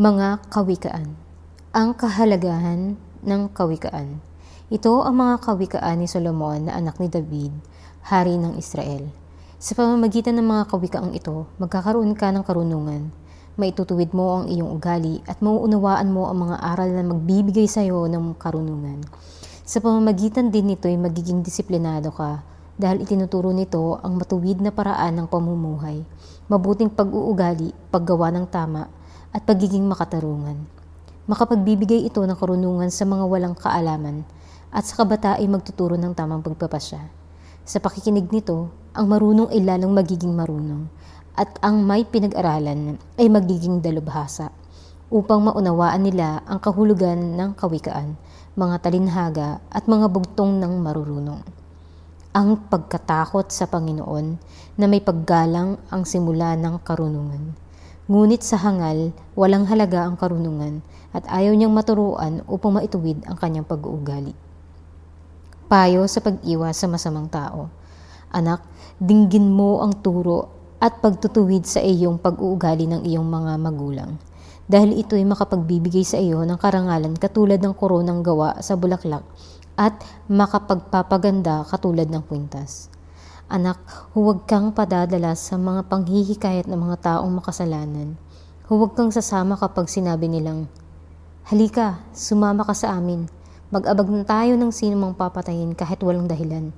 Mga kawikaan. Ang kahalagahan ng kawikaan. Ito ang mga kawikaan ni Solomon na anak ni David, hari ng Israel. Sa pamamagitan ng mga kawikaang ito, magkakaroon ka ng karunungan. Maitutuwid mo ang iyong ugali at mauunawaan mo ang mga aral na magbibigay sa iyo ng karunungan. Sa pamamagitan din nito ay magiging disiplinado ka dahil itinuturo nito ang matuwid na paraan ng pamumuhay, mabuting pag-uugali, paggawa ng tama, at pagiging makatarungan. Makapagbibigay ito ng karunungan sa mga walang kaalaman at sa kabata ay magtuturo ng tamang pagpapasya. Sa pakikinig nito, ang marunong ay lalong magiging marunong at ang may pinag-aralan ay magiging dalubhasa upang maunawaan nila ang kahulugan ng kawikaan, mga talinhaga at mga bugtong ng marurunong. Ang pagkatakot sa Panginoon na may paggalang ang simula ng karunungan. Ngunit sa hangal, walang halaga ang karunungan at ayaw niyang maturuan upang maituwid ang kanyang pag-uugali. Payo sa pag-iwas sa masamang tao. Anak, dinggin mo ang turo at pagtutuwid sa iyong pag-uugali ng iyong mga magulang. Dahil ito ay makapagbibigay sa iyo ng karangalan katulad ng koronang gawa sa bulaklak at makapagpapaganda katulad ng kwintas. Anak, huwag kang padadala sa mga panghihikayat ng mga taong makasalanan. Huwag kang sasama kapag sinabi nilang, Halika, sumama ka sa amin. Mag-abag na tayo ng sino mang papatayin kahit walang dahilan.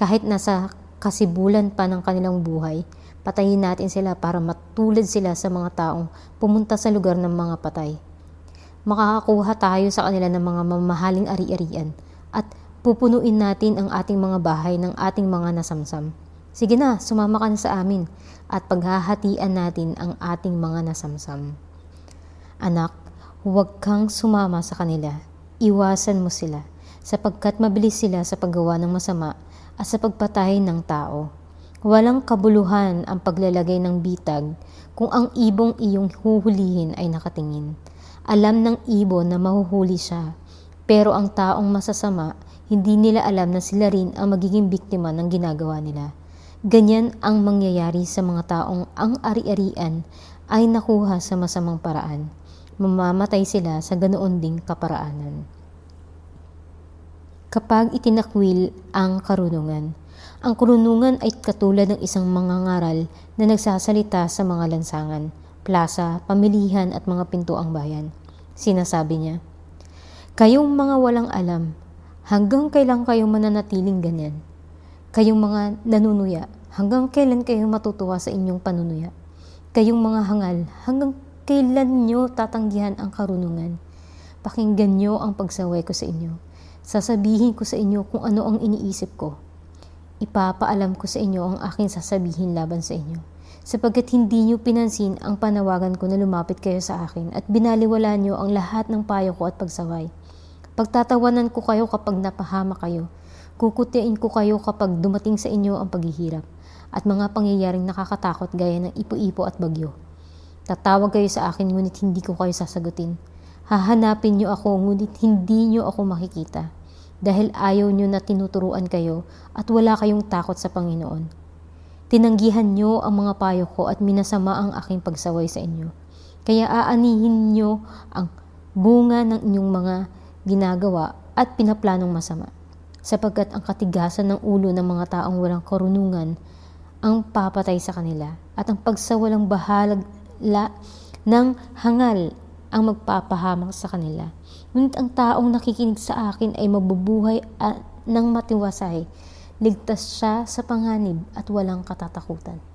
Kahit nasa kasibulan pa ng kanilang buhay, patayin natin sila para matulad sila sa mga taong pumunta sa lugar ng mga patay. Makakakuha tayo sa kanila ng mga mamahaling ari-arian at pupunuin natin ang ating mga bahay ng ating mga nasamsam. Sige na, sumama ka na sa amin at paghahatian natin ang ating mga nasamsam. Anak, huwag kang sumama sa kanila. Iwasan mo sila sapagkat mabilis sila sa paggawa ng masama at sa pagpatay ng tao. Walang kabuluhan ang paglalagay ng bitag kung ang ibong iyong huhulihin ay nakatingin. Alam ng ibon na mahuhuli siya, pero ang taong masasama hindi nila alam na sila rin ang magiging biktima ng ginagawa nila. Ganyan ang mangyayari sa mga taong ang ari-arian ay nakuha sa masamang paraan. Mamamatay sila sa ganoon ding kaparaanan. Kapag itinakwil ang karunungan, ang karunungan ay katulad ng isang mangangaral na nagsasalita sa mga lansangan, plaza, pamilihan at mga pintuang bayan. Sinasabi niya, Kayong mga walang alam, hanggang kailan kayo mananatiling ganyan? Kayong mga nanunuya, hanggang kailan kayo matutuwa sa inyong panunuya? Kayong mga hangal, hanggang kailan nyo tatanggihan ang karunungan? Pakinggan nyo ang pagsaway ko sa inyo. Sasabihin ko sa inyo kung ano ang iniisip ko. Ipapaalam ko sa inyo ang aking sasabihin laban sa inyo. Sapagkat hindi nyo pinansin ang panawagan ko na lumapit kayo sa akin at binaliwala nyo ang lahat ng payo ko at pagsaway. Pagtatawanan ko kayo kapag napahama kayo. Kukutiin ko kayo kapag dumating sa inyo ang paghihirap at mga pangyayaring nakakatakot gaya ng ipo-ipo at bagyo. Tatawag kayo sa akin ngunit hindi ko kayo sasagutin. Hahanapin niyo ako ngunit hindi niyo ako makikita dahil ayaw niyo na tinuturuan kayo at wala kayong takot sa Panginoon. Tinanggihan niyo ang mga payo ko at minasama ang aking pagsaway sa inyo. Kaya aanihin niyo ang bunga ng inyong mga ginagawa at pinaplanong masama. Sapagkat ang katigasan ng ulo ng mga taong walang karunungan ang papatay sa kanila at ang pagsawalang bahala ng hangal ang magpapahamak sa kanila. Ngunit ang taong nakikinig sa akin ay mabubuhay ng matiwasay. Ligtas siya sa panganib at walang katatakutan.